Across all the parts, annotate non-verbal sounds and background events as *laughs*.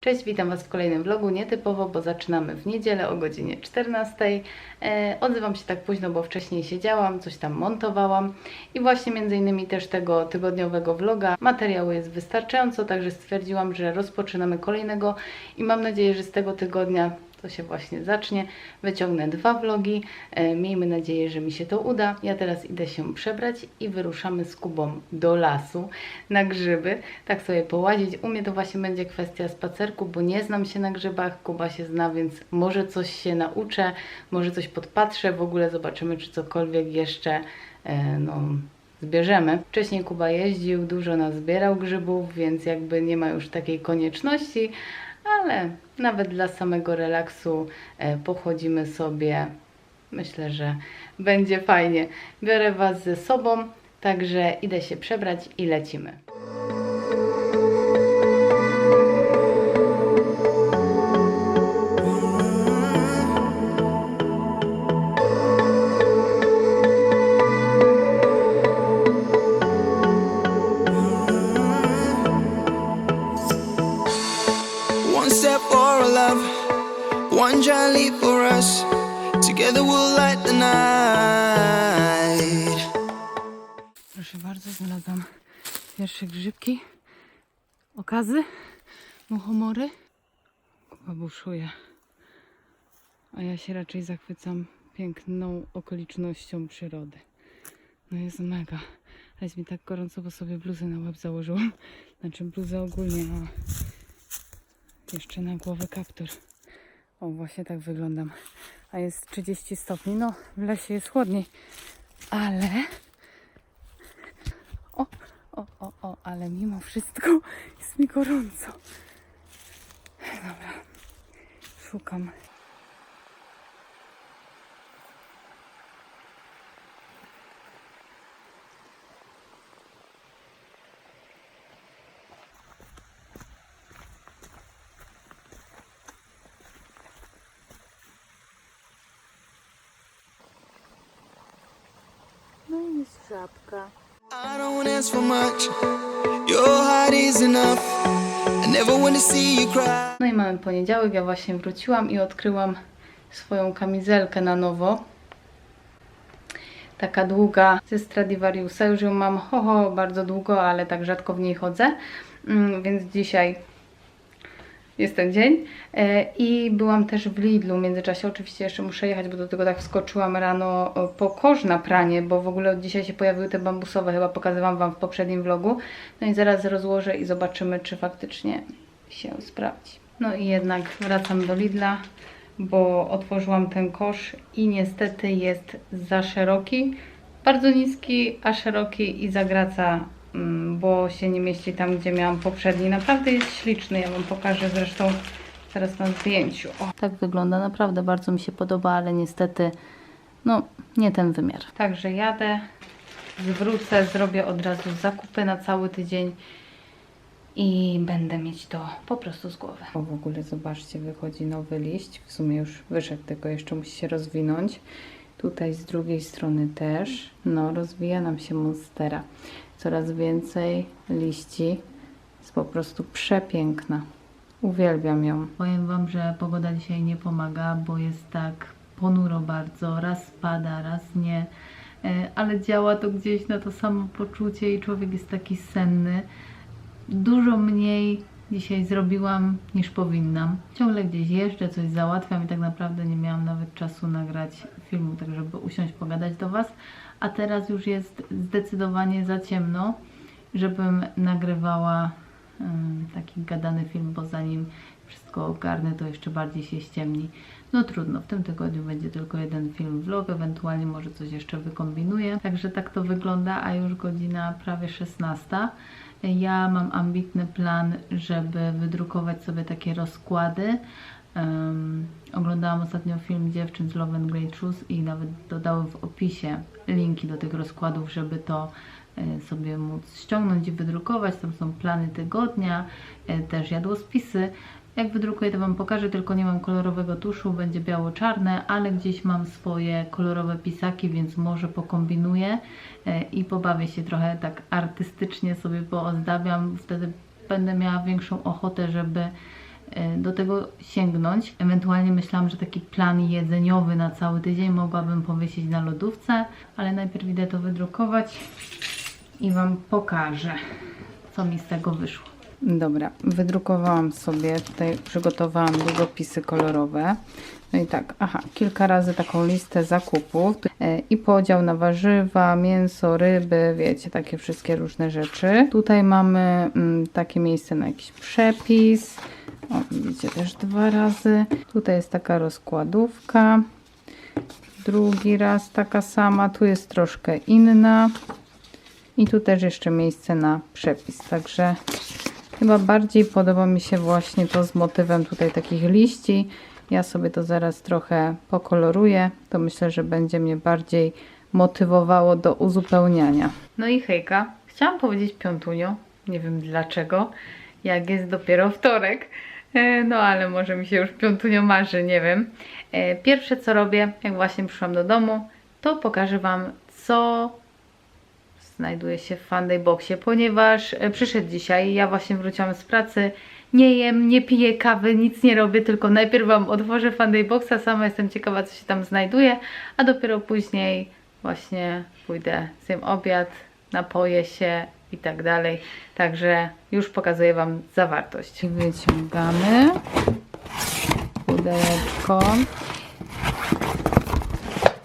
Cześć, witam Was w kolejnym vlogu, nietypowo, bo zaczynamy w niedzielę o godzinie 14. E, odzywam się tak późno, bo wcześniej siedziałam, coś tam montowałam i właśnie między innymi też tego tygodniowego vloga materiału jest wystarczająco, także stwierdziłam, że rozpoczynamy kolejnego i mam nadzieję, że z tego tygodnia to się właśnie zacznie. Wyciągnę dwa vlogi. E, miejmy nadzieję, że mi się to uda. Ja teraz idę się przebrać i wyruszamy z Kubą do lasu na grzyby. Tak sobie połazić. U mnie to właśnie będzie kwestia spacerku, bo nie znam się na grzybach. Kuba się zna, więc może coś się nauczę, może coś podpatrzę. W ogóle zobaczymy, czy cokolwiek jeszcze e, no, zbierzemy. Wcześniej Kuba jeździł, dużo nas zbierał grzybów, więc jakby nie ma już takiej konieczności, ale nawet dla samego relaksu e, pochodzimy sobie. Myślę, że będzie fajnie. Biorę Was ze sobą, także idę się przebrać i lecimy. One step for love, one giant leap for us. Together we'll light the night. Proszę bardzo, znalazłam pierwsze grzybki, okazy, muchomory. Kuba buszuje. A ja się raczej zachwycam piękną okolicznością przyrody. No jest mega. Ale jest mi tak gorąco, bo sobie bluzę na łeb założyłam. Znaczy bluzę ogólnie, a jeszcze na głowę kaptur. O, właśnie tak wyglądam. A jest 30 stopni. No, w lesie jest chłodniej. Ale o, o, o, o, ale mimo wszystko jest mi gorąco. Dobra, szukam. No i jest żabka. Ask for much. Your heart is enough. I never want to see you cry. No i mamy poniedziałek, ja właśnie wróciłam i odkryłam swoją kamizelkę na nowo. Taka długa ze Stradivariusa, już ją mam ho, ho bardzo długo, ale tak rzadko w niej chodzę, Mm, więc dzisiaj jest ten dzień. E, I byłam też w Lidlu w międzyczasie. Oczywiście jeszcze muszę jechać, bo do tego tak wskoczyłam rano po kosz na pranie, bo w ogóle od dzisiaj się pojawiły te bambusowe, chyba pokazywałam Wam w poprzednim vlogu. No i zaraz rozłożę i zobaczymy, czy faktycznie się sprawdzi. No i jednak wracam do Lidla, bo otworzyłam ten kosz i niestety jest za szeroki. Bardzo niski, a szeroki i zagraca, bo się nie mieści tam, gdzie miałam poprzedni. Naprawdę jest śliczny, ja Wam pokażę zresztą teraz na zdjęciu. O, tak wygląda, naprawdę bardzo mi się podoba, ale niestety no nie ten wymiar. Także jadę, zwrócę, zrobię od razu zakupy na cały tydzień i będę mieć to po prostu z głowy. O, w ogóle zobaczcie, wychodzi nowy liść. W sumie już wyszedł, tylko jeszcze musi się rozwinąć. Tutaj z drugiej strony też. No, rozwija nam się monstera. Coraz więcej liści. Jest po prostu przepiękna. Uwielbiam ją. Powiem Wam, że pogoda dzisiaj nie pomaga, bo jest tak ponuro bardzo. Raz spada, raz nie. E, Ale działa to gdzieś na to samo poczucie i człowiek jest taki senny dużo mniej dzisiaj zrobiłam niż powinnam. Ciągle gdzieś jeżdżę, coś załatwiam i tak naprawdę nie miałam nawet czasu nagrać filmu, tak żeby usiąść, pogadać do Was. A teraz już jest zdecydowanie za ciemno, żebym nagrywała taki gadany film, bo zanim wszystko ogarnę, to jeszcze bardziej się ściemni. No trudno, w tym tygodniu będzie tylko jeden film vlog, ewentualnie może coś jeszcze wykombinuję. Także tak to wygląda, a już godzina prawie 16. Ja mam ambitny plan, żeby wydrukować sobie takie rozkłady. Um, oglądałam ostatnio film dziewczyn z Love and Great Shoes i nawet dodałem w opisie linki do tych rozkładów, żeby to e, sobie móc ściągnąć i wydrukować. Tam są plany tygodnia, e, też jadłospisy. Jak wydrukuję, to Wam pokażę, tylko nie mam kolorowego tuszu, będzie biało-czarne, ale gdzieś mam swoje kolorowe pisaki, więc może pokombinuję e, i pobawię się trochę tak artystycznie sobie poozdabiam. Wtedy będę miała większą ochotę, żeby e, do tego sięgnąć. Ewentualnie myślałam, że taki plan jedzeniowy na cały tydzień mogłabym powiesić na lodówce, ale najpierw idę to wydrukować i Wam pokażę, co mi z tego wyszło. Dobra, wydrukowałam sobie, tutaj przygotowałam długopisy kolorowe. No i tak, aha, kilka razy taką listę zakupów e, i podział na warzywa, mięso, ryby, wiecie, takie wszystkie różne rzeczy. Tutaj mamy mm, takie miejsce na jakiś przepis. O, widzicie też dwa razy. Tutaj jest taka rozkładówka. Drugi raz taka sama, tu jest troszkę inna. I tu też jeszcze miejsce na przepis, także chyba bardziej podoba mi się właśnie to z motywem tutaj takich liści. Ja sobie to zaraz trochę pokoloruję, to myślę, że będzie mnie bardziej motywowało do uzupełniania. No i hejka, chciałam powiedzieć piątunio, nie wiem dlaczego, jak jest dopiero wtorek, E, no ale może mi się już piątunio marzy, nie wiem. E, Pierwsze co robię, jak właśnie przyszłam do domu, to pokażę Wam, co znajduje się w Funday Boxie, ponieważ e, przyszedł dzisiaj, ja właśnie wróciłam z pracy, nie jem, nie piję kawy, nic nie robię, tylko najpierw Wam otworzę Funday Boxa, sama jestem ciekawa co się tam znajduje, a dopiero później właśnie pójdę, zjem obiad, napoję się i tak dalej, także już pokazuję Wam zawartość. Wyciągamy pudełeczko.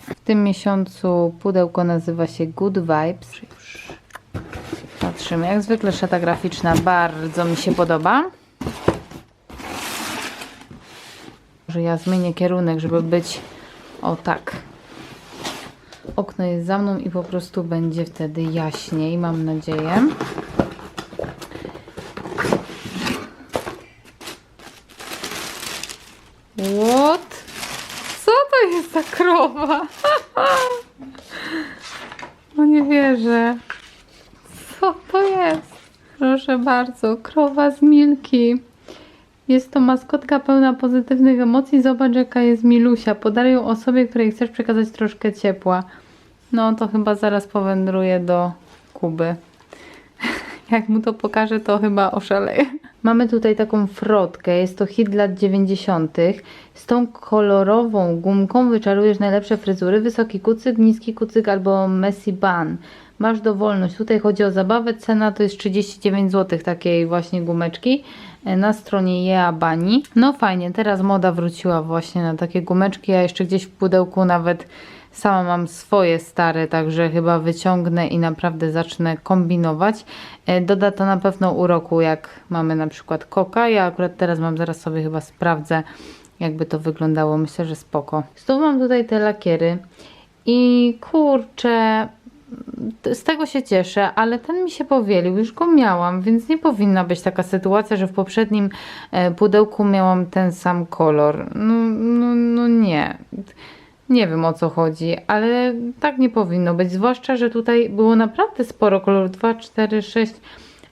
W tym miesiącu pudełko nazywa się Good Vibes. Patrzymy. Jak zwykle szata graficzna bardzo mi się podoba. Może ja zmienię kierunek, żeby być o tak. Okno jest za mną i po prostu będzie wtedy jaśniej, mam nadzieję. What? Co to jest za krowa? *laughs* No nie wierzę. To jest? Proszę bardzo, krowa z Milki. Jest to maskotka pełna pozytywnych emocji. Zobacz, jaka jest Milusia. Podaruj ją osobie, której chcesz przekazać troszkę ciepła. No to chyba zaraz powędruję do Kuby. *laughs* Jak mu to pokażę, to chyba oszaleję. Mamy tutaj taką frotkę, jest to hit lat 90. Z tą kolorową gumką wyczarujesz najlepsze fryzury, wysoki kucyk, niski kucyk albo messy bun. Masz dowolność. Tutaj chodzi o zabawę, cena to jest 39 zł takiej właśnie gumeczki e, na stronie Yea Bani. No fajnie, teraz moda wróciła właśnie na takie gumeczki, ja jeszcze gdzieś w pudełku nawet Sama mam swoje stare, także chyba wyciągnę i naprawdę zacznę kombinować. E, Doda to na pewno uroku, jak mamy na przykład koka. Ja akurat teraz mam, zaraz sobie chyba sprawdzę, jakby to wyglądało. Myślę, że spoko. Znowu mam tutaj te lakiery i kurczę, z tego się cieszę, ale ten mi się powielił, już go miałam, więc nie powinna być taka sytuacja, że w poprzednim e, pudełku miałam ten sam kolor. No, no, no nie. Nie wiem o co chodzi, ale tak nie powinno być. Zwłaszcza, że tutaj było naprawdę sporo kolorów. 2, 4, 6,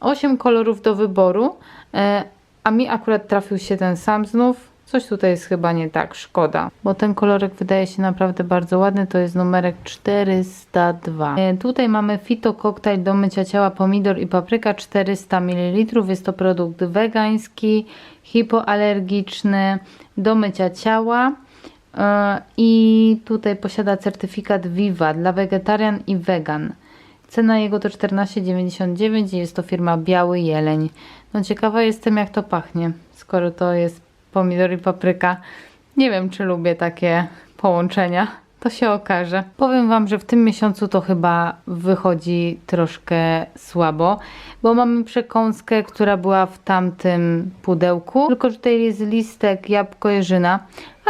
8 kolorów do wyboru. E, a mi akurat trafił się ten sam znów. Coś tutaj jest chyba nie tak, szkoda. Bo ten kolorek wydaje się naprawdę bardzo ładny. To jest numerek 402. E, tutaj mamy Fito Cocktail do mycia ciała pomidor i papryka 400 ml. Jest to produkt wegański, hipoalergiczny do mycia ciała. E, I tutaj posiada certyfikat Viva dla wegetarian i wegan. Cena jego to 14,99 i jest to firma Biały Jeleń. No ciekawa jestem jak to pachnie, skoro to jest pomidor i papryka. Nie wiem czy lubię takie połączenia. To się okaże. Powiem Wam, że w tym miesiącu to chyba wychodzi troszkę słabo, bo mamy przekąskę, która była w tamtym pudełku, tylko że tutaj jest listek jabłko-jeżyna,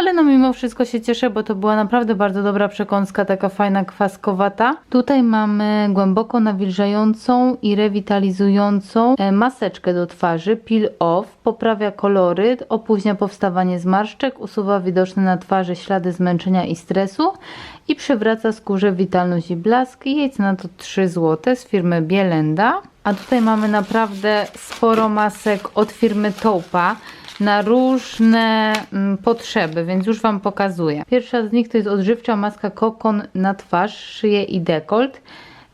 ale no mimo wszystko się cieszę, bo to była naprawdę bardzo dobra przekąska, taka fajna, kwaskowata. Tutaj mamy głęboko nawilżającą i rewitalizującą e, maseczkę do twarzy, peel off, poprawia kolory, opóźnia powstawanie zmarszczek, usuwa widoczne na twarzy ślady zmęczenia i stresu i przywraca skórze witalność i blask. Jej cena to 3 zł z firmy Bielenda. A tutaj mamy naprawdę sporo masek od firmy Toupa na różne mm, potrzeby, więc już Wam pokazuję. Pierwsza z nich to jest odżywcza maska kokon na twarz, szyję i dekolt.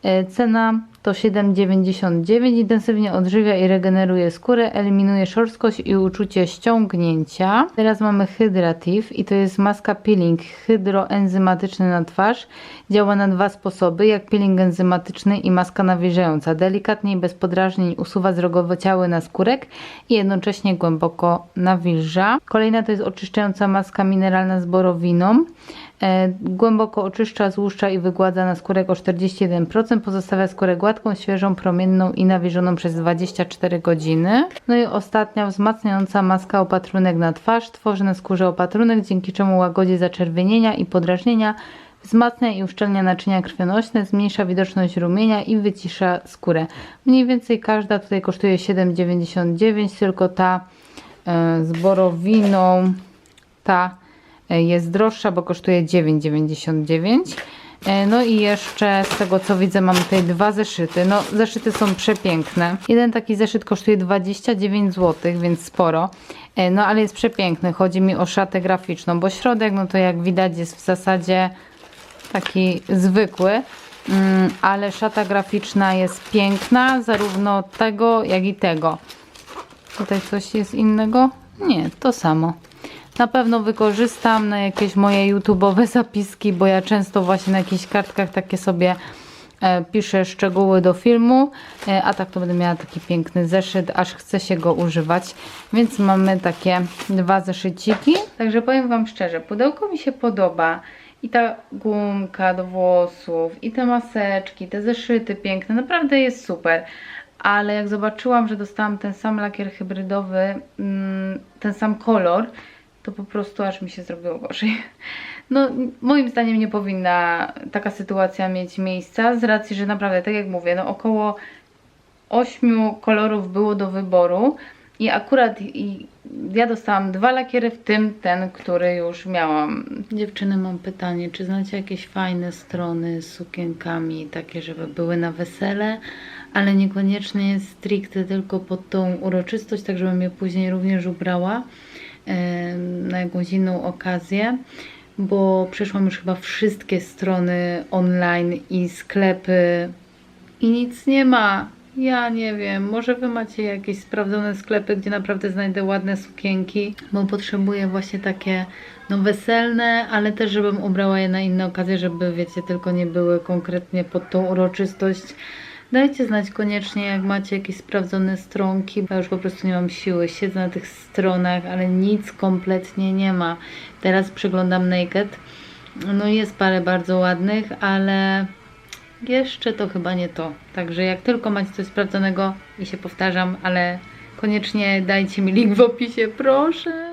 E, Cena to 7,99. Intensywnie odżywia i regeneruje skórę, eliminuje szorstkość i uczucie ściągnięcia. Teraz mamy Hydrative i to jest maska peeling hydroenzymatyczny na twarz. Działa na dwa sposoby, jak peeling enzymatyczny i maska nawilżająca. Delikatnie i bez podrażnień usuwa zrogowaciały naskórek i jednocześnie głęboko nawilża. Kolejna to jest oczyszczająca maska mineralna z borowiną. E, głęboko oczyszcza, złuszcza i wygładza naskórek o 41%. Pozostawia skórę gładką, świeżą, promienną i nawilżoną przez 24 godziny. No i ostatnia wzmacniająca maska opatrunek na twarz. Tworzy na skórze opatrunek, dzięki czemu łagodzi zaczerwienienia i podrażnienia. Wzmacnia i uszczelnia naczynia krwionośne, zmniejsza widoczność rumienia i wycisza skórę. Mniej więcej każda tutaj kosztuje 7,99, tylko ta e, z borowiną, ta jest droższa, bo kosztuje 9,99. E, No i jeszcze z tego co widzę mamy tutaj dwa zeszyty. No zeszyty są przepiękne. Jeden taki zeszyt kosztuje 29 zł, więc sporo. E, No ale jest przepiękny. Chodzi mi o szatę graficzną, bo środek no to jak widać jest w zasadzie taki zwykły. Mm, Ale szata graficzna jest piękna, zarówno tego, jak i tego. Tutaj coś jest innego? Nie, to samo. Na pewno wykorzystam na jakieś moje YouTube'owe *laughs* zapiski, bo ja często właśnie na jakichś kartkach takie sobie e, piszę szczegóły do filmu, e, a tak to będę miała taki piękny zeszyt, aż chce się go używać. Więc mamy takie dwa zeszyciki. Także powiem Wam szczerze, pudełko mi się podoba. I ta gumka do włosów, i te maseczki, te zeszyty piękne, naprawdę jest super. Ale jak zobaczyłam, że dostałam ten sam lakier hybrydowy, mm, ten sam kolor, to po prostu aż mi się zrobiło gorzej. No, moim zdaniem nie powinna taka sytuacja mieć miejsca, z racji, że naprawdę, tak jak mówię, no około ośmiu kolorów było do wyboru i akurat i ja dostałam dwa lakiery, w tym ten, który już miałam. Dziewczyny, mam pytanie, czy znacie jakieś fajne strony z sukienkami, takie, żeby były na wesele, ale niekoniecznie stricte tylko pod tą uroczystość, tak żebym je później również ubrała na jakąś inną okazję, bo przeszłam już chyba wszystkie strony online i sklepy i nic nie ma. Ja nie wiem, może wy macie jakieś sprawdzone sklepy, gdzie naprawdę znajdę ładne sukienki, bo potrzebuję właśnie takie no weselne, ale też żebym ubrała je na inne okazje, żeby wiecie, tylko nie były konkretnie pod tą uroczystość. Dajcie znać koniecznie, jak macie jakieś sprawdzone stronki, ja już po prostu nie mam siły. Siedzę na tych stronach, ale nic kompletnie nie ma. Teraz przeglądam Naked. No jest parę bardzo ładnych, ale jeszcze to chyba nie to. Także jak tylko macie coś sprawdzonego i się powtarzam, ale koniecznie dajcie mi link w opisie, proszę.